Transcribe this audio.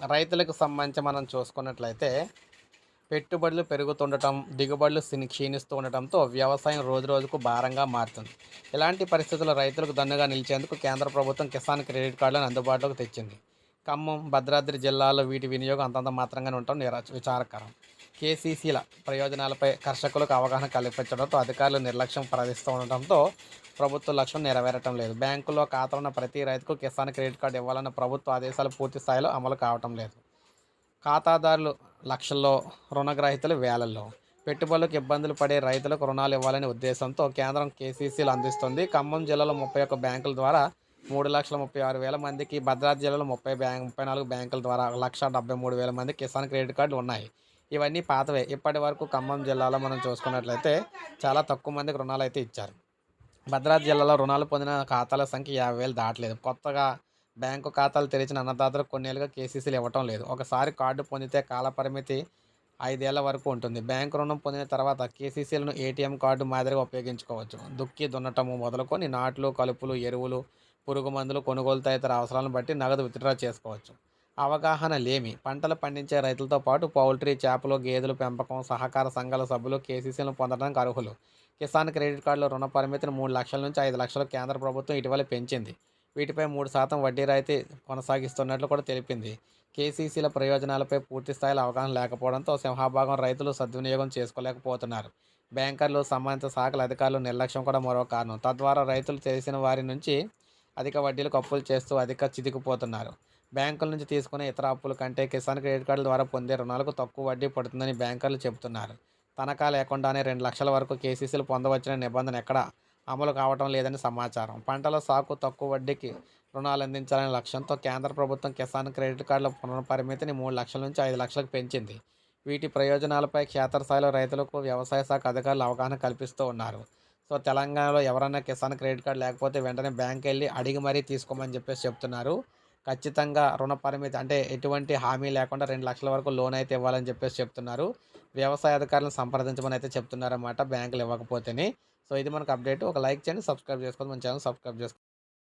రైతులకు సంబంధించి మనం చూసుకున్నట్లయితే పెట్టుబడులు పెరుగుతుండటం దిగుబడులు క్షీణిస్తూ ఉండటంతో వ్యవసాయం రోజు రోజుకు భారంగా మారుతుంది. ఇలాంటి పరిస్థితుల్లో రైతులకు దన్నుగా నిలిచేందుకు కేంద్ర ప్రభుత్వం కిసాన్ క్రెడిట్ కార్డులను అందుబాటులోకి తెచ్చింది. ఖమ్మం భద్రాద్రి జిల్లాలో వీటి వినియోగం అంతంత మాత్రంగానే ఉండటం నిరా విచారకరం. కేసీసీల ప్రయోజనాలపై కర్షకులకు అవగాహన కల్పించడంతో అధికారులు నిర్లక్ష్యం ప్రదర్శిస్తూ ఉండటంతో ప్రభుత్వ లక్ష్యం నెరవేరటం లేదు. బ్యాంకులో ఖాతా ఉన్న ప్రతి రైతుకు కిసాన్ క్రెడిట్ కార్డు ఇవ్వాలన్న ప్రభుత్వ ఆదేశాలు పూర్తి స్థాయిలో అమలు కావటం లేదు. ఖాతాదారులు లక్షల్లో రుణగ్రహీతలు వేలల్లో. పెట్టుబడులకు ఇబ్బందులు పడే రైతులకు రుణాలు ఇవ్వాలనే ఉద్దేశంతో కేంద్రం కేసీసీలు అందిస్తుంది. ఖమ్మం జిల్లాలో ముప్పై ఒక్క బ్యాంకుల ద్వారా మూడు లక్షల ముప్పై ఆరు వేల మందికి భద్రాద్రి జిల్లాలో ముప్పై బ్యాంక్ ముప్పై నాలుగు బ్యాంకుల ద్వారా ఒక లక్ష డెబ్బై మూడు వేల మంది కిసాన్ క్రెడిట్ కార్డులు ఉన్నాయి. ఇవన్నీ పాతవే. ఇప్పటి వరకు ఖమ్మం జిల్లాలో మనం చూసుకున్నట్లయితే చాలా తక్కువ మందికి రుణాలు అయితే ఇచ్చారు. భద్రాద్రి జిల్లాలో రుణాలు పొందిన ఖాతాల సంఖ్య యాభై వేలు దాటలేదు. కొత్తగా బ్యాంకు ఖాతాలు తెరిచిన అన్నదాతలకు కొన్నేళ్ళుగా కేసీసీలు ఇవ్వటం లేదు. ఒకసారి కార్డు పొందితే కాలపరిమితి ఐదేళ్ళ వరకు ఉంటుంది. బ్యాంకు రుణం పొందిన తర్వాత కేసీసీలను ఏటీఎం కార్డు మాదిరిగా ఉపయోగించుకోవచ్చు. దుక్కి దున్నటము మొదలుకొని నాట్లు కలుపులు ఎరువులు పురుగు మందులు కొనుగోలు తదితర అవసరాలను బట్టి నగదు విత్డ్రా చేసుకోవచ్చు. అవగాహన లేమి. పంటలు పండించే రైతులతో పాటు పౌల్ట్రీ చేపలు గేదెలు పెంపకం సహకార సంఘాల సభ్యులు కేసీసీలను పొందడానికి అర్హులు. కిసాన్ క్రెడిట్ కార్డులో రుణ పరిమితిని మూడు లక్షల నుంచి ఐదు లక్షలు కేంద్ర ప్రభుత్వం ఇటీవల పెంచింది. వీటిపై మూడు శాతం వడ్డీ రాయితీ కొనసాగిస్తున్నట్లు కూడా తెలిపింది. కేసీసీల ప్రయోజనాలపై పూర్తి స్థాయిలో అవగాహన లేకపోవడంతో సింహభాగం రైతులు సద్వినియోగం చేసుకోలేకపోతున్నారు. బ్యాంకర్లు సంబంధిత శాఖల అధికారులు నిర్లక్ష్యం కూడా మరో కారణం. తద్వారా రైతులు చేసిన వారి నుంచి అధిక వడ్డీలకు అప్పులు చేస్తూ అధిక చితికిపోతున్నారు. బ్యాంకుల నుంచి తీసుకునే ఇతర అప్పుల కంటే కిసాన్ క్రెడిట్ కార్డుల ద్వారా పొందే రుణాలకు తక్కువ వడ్డీ పడుతుందని బ్యాంకర్లు చెబుతున్నారు. తనఖా లేకుండానే రెండు లక్షల వరకు కేసీసీలు పొందవచ్చనే నిబంధన ఎక్కడ అమలు కావటం లేదని సమాచారం. పంటల సాగు తక్కువ వడ్డీకి రుణాలు అందించాలనే లక్ష్యంతో కేంద్ర ప్రభుత్వం కిసాన్ క్రెడిట్ కార్డుల పునఃపరిమితిని మూడు లక్షల నుంచి ఐదు లక్షలకు పెంచింది. వీటి ప్రయోజనాలపై క్షేత్రస్థాయిలో రైతులకు వ్యవసాయ శాఖ అధికారులు అవగాహన కల్పిస్తూ ఉన్నారు. సో తెలంగాణలో ఎవరైనా కిసాన్ క్రెడిట్ కార్డు లేకపోతే వెంటనే బ్యాంక్ వెళ్ళి అడిగి మరీ తీసుకోమని చెప్పేసి చెప్తున్నారు. ఖచ్చితంగా రుణ పరిమితి అంటే ఎటువంటి హామీ లేకుండా రెండు లక్షల వరకు లోన్ అయితే ఇవ్వాలని చెప్పేసి చెప్తున్నారు. వ్యవసాయ అధికారులను సంప్రదించమని అయితే చెప్తున్నారన్నమాట బ్యాంకులు ఇవ్వకపోతేనే. సో ఇది మనకు అప్డేట్. ఒక లైక్ చేయండి సబ్స్క్రైబ్ చేసుకోండి మన ఛానల్ సబ్స్క్రైబ్ చేసుకోండి.